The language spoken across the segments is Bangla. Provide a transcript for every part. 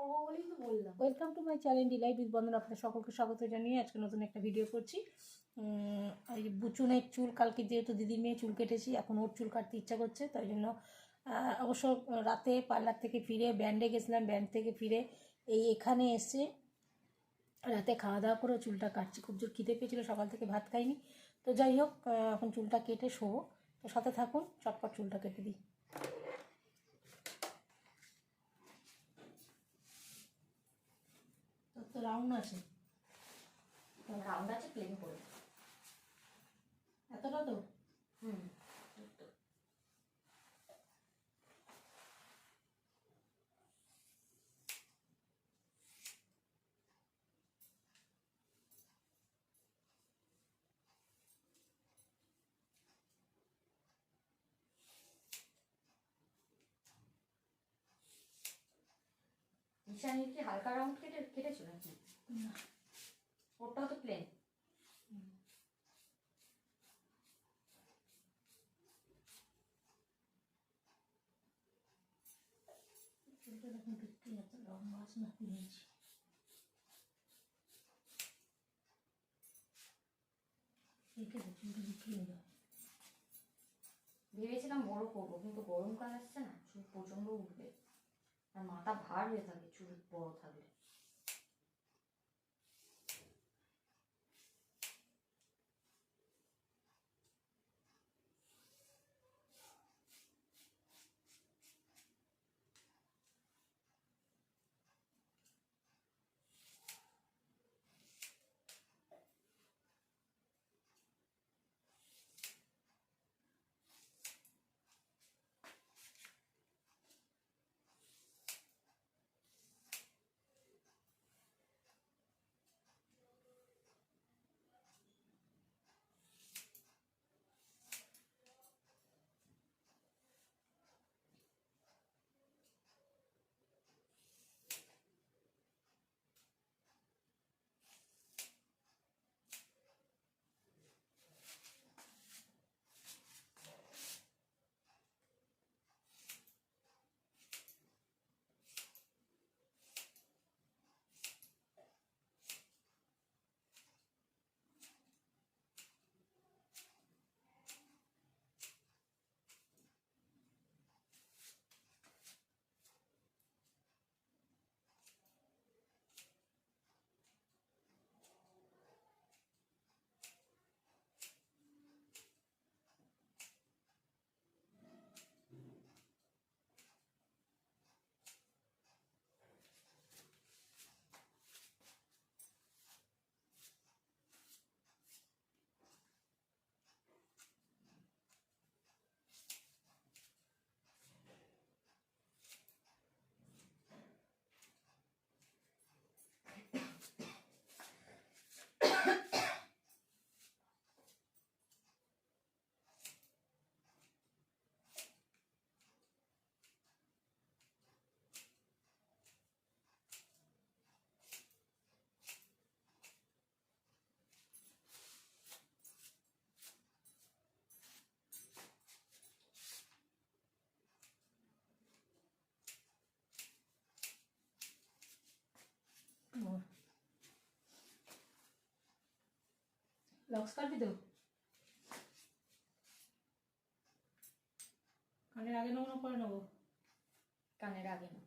Welcome to my channel delight with Bandhan আপনাদের সকলকে স্বাগত জানিয়ে আজকে নতুন একটা ভিডিও করছি। এই বুচুনের চুল, কালকে যেহেতু দিদির মেয়ে চুল কেটেছি, এখন ওর চুল কাটতে ইচ্ছা করছে, তাই জন্য অবশ্য রাতে পার্লার থেকে ফিরে, ব্যান্ডে গেছিলাম, ব্যান্ড থেকে ফিরে, এই এখানে এসে রাতে খাওয়া দাওয়া করে চুলটা কাটছি। খুব জোর খিদে পেয়েছিল, সকাল থেকে ভাত খাইনি। তো যাই হোক এখন চুলটা কেটে শোবো। তো সাথে থাকুন, চটপট চুলটা কেটে দিই তোর তো রাউন্ড আছে। রাউন্ড আছে প্লেন করে। এতটা তো? হুম। ঈশানীর কি হালকা রাউন্ড কেটে কেটেছিল নাকি? না। ওটাও তো প্লেন চুলটা দেখুন বিক্রি এত লম্বা আছে না কিনেছি। রেখে দে চুলটা বিক্রি হয়ে যাবে ভেবেছিলাম বড় করব কিন্তু গরমকাল আসছে না চুল প্রচণ্ড উঠবে। আর মাথা ভার হয়ে থাকে চুল বড় থাকলে লক্স কাটবি তো? কানের আগে নেব না পরে নেব। কানের আগে না।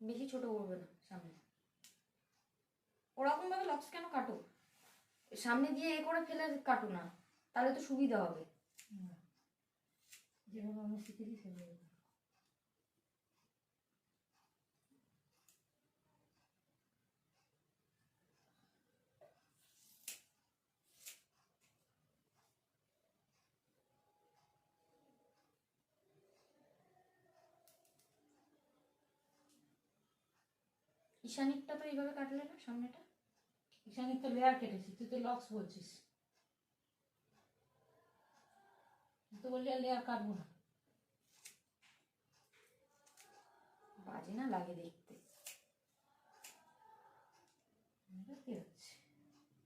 বেশি ছোট করবে না, সামনে। ওরকম ভাবে লক্স কেন কাটো? সামনে দিয়ে এ করে ফেলে কাটো না তাহলে তো সুবিধা হবে। যেভাবে আমরা শিখেছি সেভাবে ঈশানিকটা তো এইভাবে কাটলে না সামনেটা? ঈশানের তো লেয়ার কেটেছি তুই তো লক্স বলছিস তো বললি লেয়ার কাটবো না বাজে না লাগে দেখতে কি হচ্ছে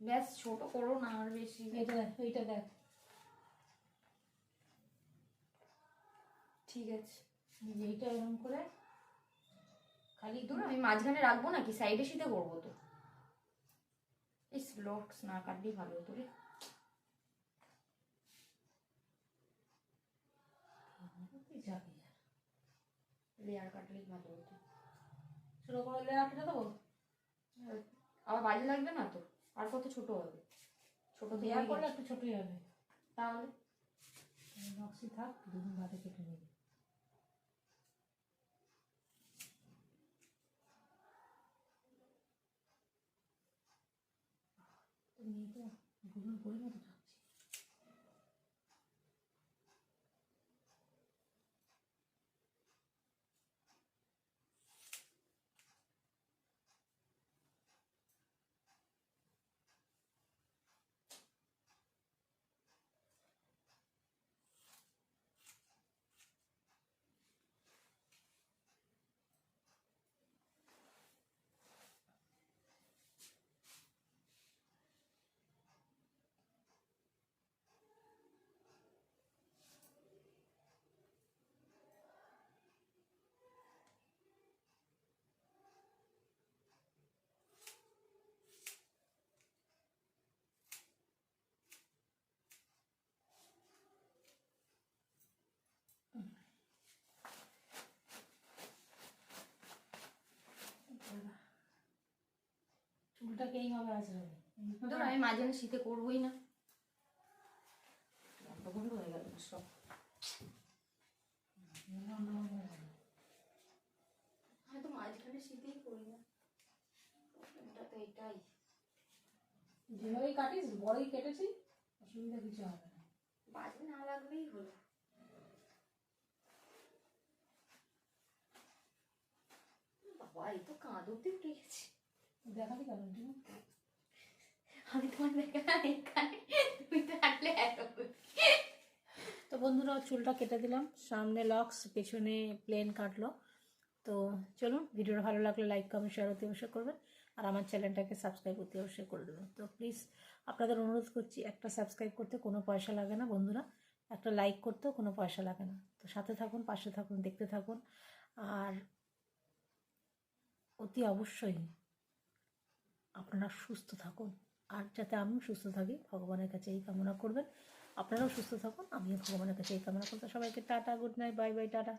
ব্যাস ছোট করো না আর বেশি দেখ এইটা দেখ ঠিক আছে। এইটা এরকম করে খালি দূর আমি মাঝখানে রাখব নাকি? সাইডে সিধে করব তো। এই ব্লকস না কাটলেই ভালো হতো রে যাবে লেয়ার কাটলেই ভালো হতো ছোট করে লেয়ার কেটে দেবো আবার বাজে লাগবে না তো আর কত ছোট হবে ছোট লেয়ার করলে একটু ছোটই হবে তাহলে নকশি থাক দুদিন বাদে কেটে নেবে তো মেয়েটা ভুল করে মতো এইভাবে ধর আমি মাঝখানে শীতে করবোই না। হয়ে গেল না সব। হয়তো মাঝখানে শীতেই করি না। তো এটাই। যেভাবেই কাটিস বড়ই কেটেছি অসুবিধা কিছু হবে না। বাজে না লাগলেই হলো। বাবা এই তো কাঁদ অব্দি উঠে গেছে। দেখালি কেন? আমি তোমার দেখা এখানে তুমি এত তো বন্ধুরা চুলটা কেটে দিলাম। সামনে লক্স পেছনে প্লেন কাটলো। তো চলুন ভিডিওটা ভালো লাগলে লাইক কমেন্ট শেয়ার অতি অবশ্যই করবেন। আর আমার চ্যানেলটাকে সাবস্ক্রাইব অতি অবশ্যই করে দেবেন। তো প্লিজ আপনাদের অনুরোধ করছি একটা সাবস্ক্রাইব করতে কোনো পয়সা লাগে না বন্ধুরা। একটা লাইক করতেও কোনো পয়সা লাগে না। তো সাথে থাকুন পাশে থাকুন দেখতে থাকুন। আর অতি অবশ্যই আপনারা সুস্থ থাকুন। আর যাতে আমি সুস্থ থাকি, ভগবানের কাছে এই কামনা করবেন। আপনারাও সুস্থ থাকুন, আমিও ভগবানের কাছে এই কামনা করতে সবাইকে tata, good night, bye bye, tata.